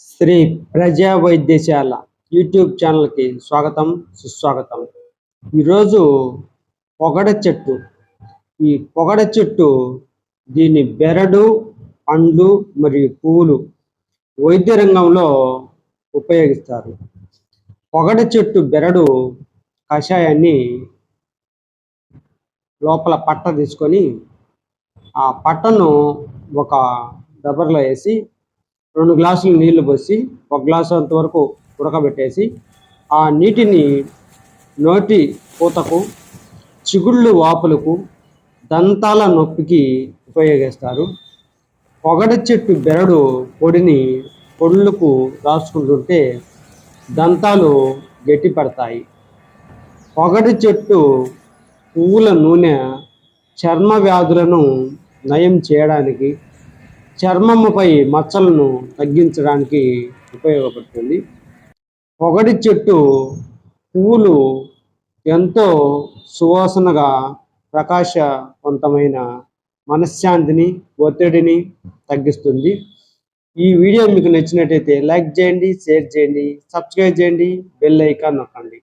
శ్రీ ప్రజా వైద్యశాల యూట్యూబ్ ఛానల్కి స్వాగతం సుస్వాగతం. ఈరోజు పొగడ చెట్టు. ఈ పొగడ చెట్టు దీని బెరడు పండ్లు మరియు పువ్వులు వైద్య రంగంలో ఉపయోగిస్తారు. పొగడ చెట్టు బెరడు కషాయాన్ని లోపల పట్ట తీసుకొని ఆ పట్టను ఒక డబర్లో వేసి రెండు గ్లాసులు నీళ్ళు పోసి ఒక గ్లాసు అంతవరకు ఉడకబెట్టేసి ఆ నీటిని నోటి పూతకు చిగుళ్ళు వాపులకు దంతాల నొప్పికి ఉపయోగిస్తారు. పొగడ చెట్టు బెరడు పొడిని పొళ్ళకు రాసుకుంటుంటే దంతాలు గట్టిపడతాయి పొగడి చెట్టు పువ్వుల నూనె చర్మ వ్యాధులను నయం చేయడానికి చర్మముపై మచ్చలను తగ్గించడానికి ఉపయోగపడుతుంది. పొగడి చెట్టు పువ్వులు ఎంతో సువాసనగా ప్రకాశవంతమైన మనశ్శాంతిని ఒత్తిడిని తగ్గిస్తుంది. ఈ వీడియో మీకు నచ్చినట్టయితే లైక్ చేయండి షేర్ చేయండి సబ్స్క్రైబ్ చేయండి బెల్ ఐకాన్ నొక్కండి.